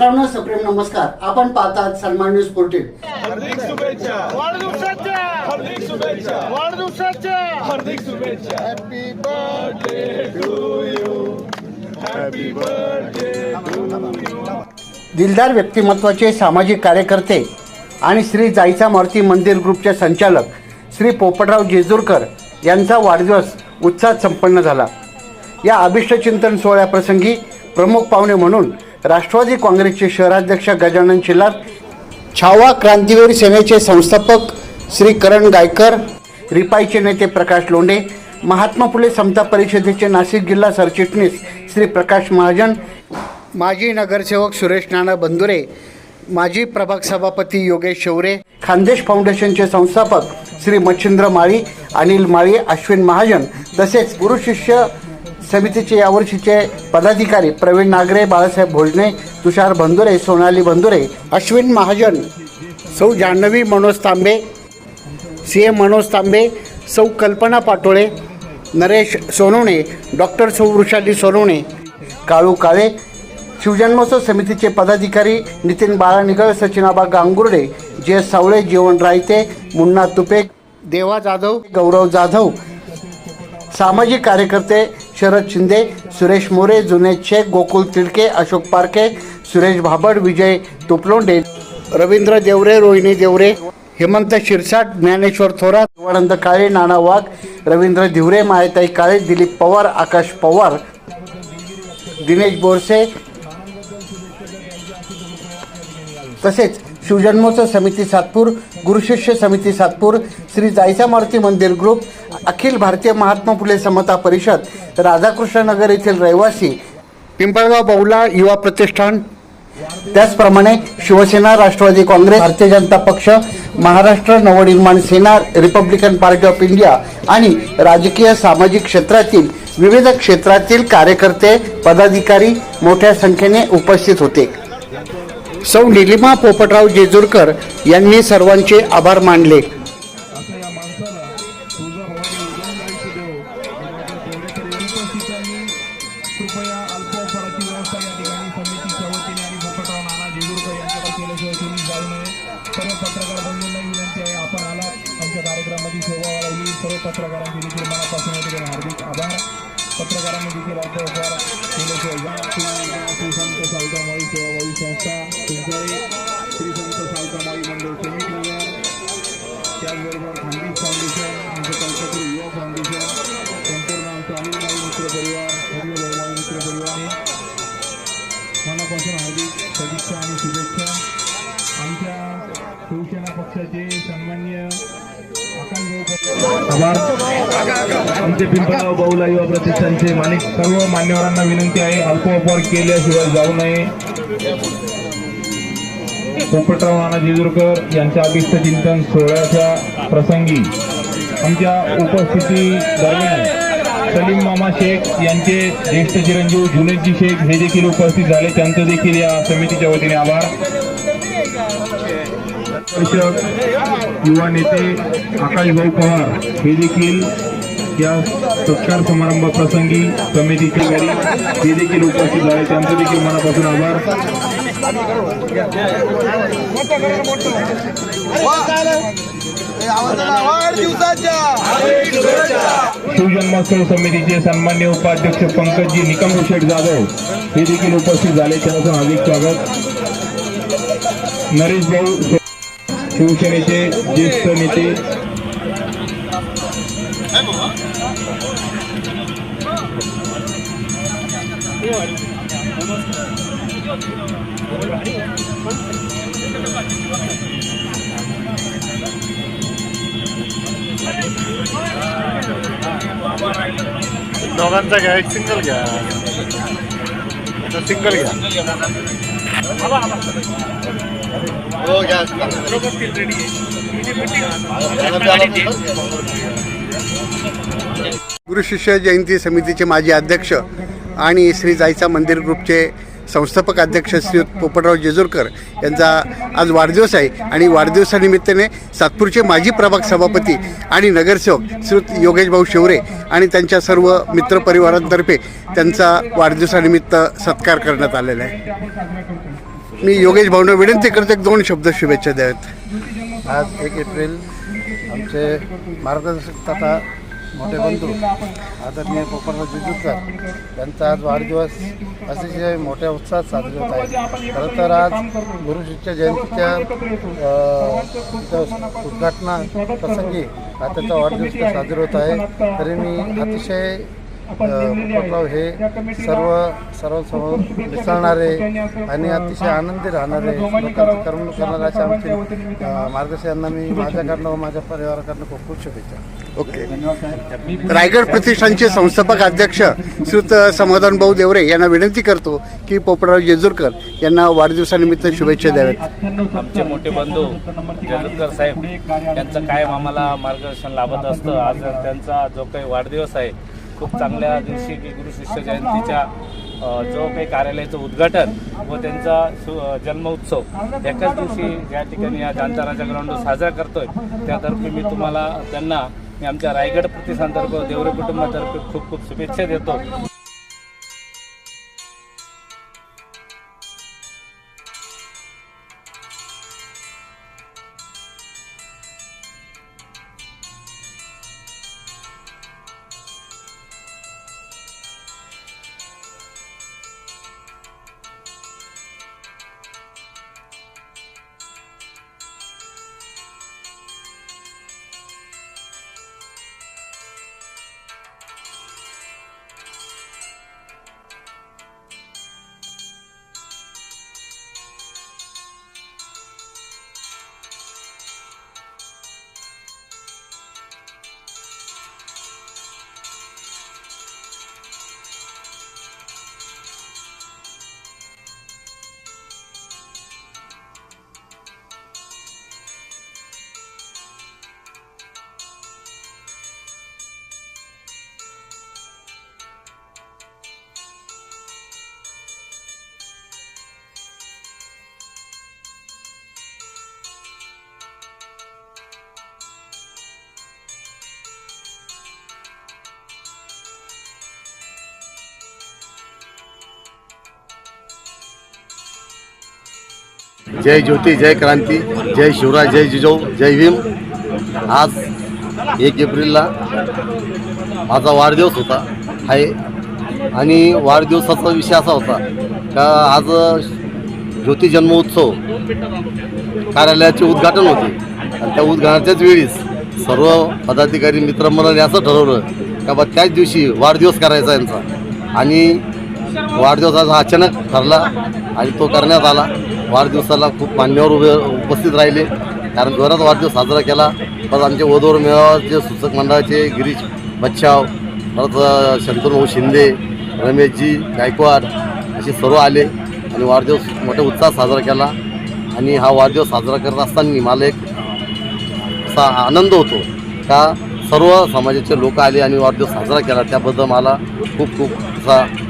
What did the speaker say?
मित्रांनो सप्रेम नमस्कार. आपण पाहतात सन्मान न्यूज फोर्टीन हार्दिक शुभेच्छा. वाढदिवसाच्या. हार्दिक शुभेच्छा. वाढदिवसाच्या. हार्दिक शुभेच्छा. Happy birthday to you happy birthday दिलदार व्यक्तिमत्वाचे सामाजिक कार्यकर्ते आणि श्री जाईचा मारुती मंदिर ग्रुपचे संचालक श्री पोपटराव जेजूरकर यांचा वाढदिवस उत्साहात संपन्न झाला. या अभिष्टचिंतन सोहळ्याप्रसंगी प्रमुख पाहुणे म्हणून राष्ट्रवादी काँग्रेसचे शहराध्यक्ष गजानन शिलार छावा क्रांतीवीर सेनेचे संस्थापक श्री करण गायकर रिपाईचे नेते प्रकाश लोंढे महात्मा फुले समता परिषदेचे नाशिक जिल्हा सरचिटणीस श्री प्रकाश महाजन माजी नगरसेवक सुरेश नाना बंदुरे माजी प्रभाग सभापती योगेश शौरे खानदेश फाउंडेशनचे संस्थापक श्री मच्छिंद्र माळी अनिल माळी अश्विन महाजन तसेच गुरु शिष्य समितीचे यावर्षीचे पदाधिकारी प्रवीण नागरे बाळासाहेब भोजने तुषार बंदुरे सोनाली बंदुरे अश्विन महाजन सौ जान्हवी मनोज तांबे सी एम मनोज तांबे सौ कल्पना पाटोळे नरेश सोनवणे डॉक्टर सौ वृषाली सोनवणे काळू काळे शिवजन्मोत्सव समितीचे पदाधिकारी नितीन बाळानिगळ सचिनाबा गांगुर्डे जे एस सावळे जीवन रायते मुन्ना तुपे देवा जाधव गौरव जाधव सामाजिक कार्यकर्ते शरद शिंदे सुरेश मोरे जुनेद शेख गोकुल तिडके अशोक पारखे सुरेश भाबड विजय तुपलोंडे. रवींद्र देवरे रोहिणी देवरे हेमंत शिरसाट ज्ञानेश्वर थोरात शिवानंद काळे नाना वाघ रवींद्र धिवरे मायताई काळे दिलीप पवार आकाश पवार दिनेश बोरसे. तसेच शिवजन्मोत्सव समिती सातपूर गुरुशिष्य समिती सातपूर श्री जायसा मारुती मंदिर ग्रुप अखिल भारतीय महात्मा फुले समता परिषद राधाकृष्णनगर येथील रहिवासी पिंपळगाव बहुला युवा प्रतिष्ठान त्याचप्रमाणे Shiv Sena Rashtrawadi Congress Bharatiya Janata Paksha Maharashtra Navnirman Sena Republican Party of India आणि राजकीय सामाजिक क्षेत्रातील विविध क्षेत्रातील कार्यकर्ते पदाधिकारी मोठ्या संख्येने उपस्थित होते. सौ निलिमा पोपटराव जेजूरकर यांनी सर्वांचे आभार मानले. कृपया अल्पोपहाराची व्यवस्था या ठिकाणी समितीच्या वतीने आणि पोपटराव नाना जेजूरकर यांच्याकडे केल्याशिवाय तुम्ही जाऊ नये. सर्व पत्रकार बंधूंना विनंती आहे आपण आलात. आमच्या कार्यक्रमाची शोभा वाढवली. सर्व पत्रकारांचे देखील मनापासून या ठिकाणी हार्दिक आभार. पत्रकारांनी देखील अल्पोपहार केल्याशिवाय मनापासून हार्दिक सदिच्छा आणि शुभेच्छा. आमच्या शिवसेना पक्षाचे सन्मान्य आभार. आमचे पिंपळगाव बहुला युवा प्रतिष्ठानचे मानिक सर्व मान्यवरांना विनंती आहे अल्पवापर केल्याशिवाय जाऊ नये. पोपटराव नाना जेजुरकर यांच्या अभिष्ट चिंतन सोहळ्याच्या प्रसंगी आमच्या उपस्थिती दरम्यान सलीम मामा शेख यांचे ज्येष्ठ चिरंजीव जुनेदजी शेख हे देखील उपस्थित झाले. त्यांचं देखील या समितीच्या वतीने आभार. युवा नेते आकाशभाऊ पवार हे देखील या सत्कार समारंभ प्रसंगी समितीच्या घरी हे देखील उपस्थित झाले. त्यांचं देखील मनापासून आभार. शिवजन्मोत्सव समितीचे सन्मान्य उपाध्यक्ष पंकजी निकम शेठ जाधव हे देखील उपस्थित झाले. त्यांचं हार्दिक स्वागत. नरेश भाऊ शिवसेनेचे ज्येष्ठ नेते. दोघांचा घ्या एक सिंगल घ्या. सिंगल घ्या. हो घ्या. गुरु शिष्य जयंती समितीचे माजी अध्यक्ष आणि श्री जायचा मंदिर ग्रुपचे संस्थापक अध्यक्ष श्री पोपटराव जेजूरकर यांचा आज वाढदिवस आहे. आणि वाढदिवसानिमित्ताने सातपूरचे माजी प्रभाग सभापती आणि नगरसेवक श्री योगेश भाऊ शिवरे आणि त्यांच्या सर्व मित्रपरिवारांतर्फे त्यांचा वाढदिवसानिमित्त सत्कार करण्यात आलेला आहे. मी योगेश भाऊंना विनंती करतो एक दोन शब्द शुभेच्छा द्यावेत. आज एक एप्रिल आमचे मार्गदर्शक तथा मोठे बंधू आदरणीय पोपटराव जिजूरकर यांचा आज वाढदिवस अतिशय मोठ्या उत्साहात साजरे होत आहे. खरं तर आज गुरु शिष्य जयंतीच्या उद्घाटना प्रसंगी आज त्याचा वाढदिवस साजरा होत आहे. तरी मी अतिशय पोपटराव हे सर्व सर्वांसमोर मिसळणारे आणि अतिशय आनंदी राहणारे लोकांचं करमणूक करणारे असे आमचे अ, मार्गदर्शकांना मी माझ्याकडनं व माझ्या परिवाराकडनं खूप खूप शुभेच्छा. ओके. रायगड प्रतिष्ठानचे संस्थापक अध्यक्ष श्रुत समाधान भाऊ देवरे यांना विनंती करतो की पोपटराव जेजूरकर यांना वाढदिवसानिमित्त शुभेच्छा द्याव्यात. आमचे मोठे बंधू जलदकर साहेब यांचं कायम आम्हाला मार्गदर्शन लाभत असतं आज त्यांचा जो काही वाढदिवस आहे खूप चांगल्या दिवशी की गुरु शिष्य जयंतीच्या जो काही कार्यालयाचं उद्घाटन व त्यांचा सु जन्मोत्सव एकाच दिवशी या ठिकाणी या जाणता राजा ग्राउंडवर साजरा करतोय त्यातर्फे मी तुम्हाला त्यांना मी आमच्या रायगड प्रतिसांतर्फ देवरे कुटुंबातर्फे खूप खूप शुभेच्छा देतो. जय ज्योती जय क्रांती जय शिवराय जय जिजाऊ जय भीम. आज एक एप्रिलला माझा वाढदिवस होता आहे. आणि वाढदिवसाचा विषय असा होता का आज ज्योती जन्मोत्सव कार्यालयाचे उद्घाटन होते. आणि त्या उद्घाटनाच्याच वेळीस सर्व पदाधिकारी मित्रमंडळाने असं ठरवलं का बा त्याच दिवशी वाढदिवस करायचा यांचा. आणि वाढदिवस अचानक ठरला आणि तो करण्यात आला. वाढदिवसाला खूप मान्यवर उभे उपस्थित राहिले. कारण जोरात वाढदिवस साजरा केला. परत आमचे वधोर मेळावाचे सूचक मंडळाचे गिरीश बच्छाव परत अ, शिंदे रमेशजी गायकवाड असे सर्व आले आणि वाढदिवस मोठ्या उत्साहात साजरा केला. आणि हा वाढदिवस साजरा करत असताना मला एक असा आनंद होतो का सर्व समाजाचे लोक आले आणि वाढदिवस साजरा केला. त्याबद्दल मला खूप खूप असा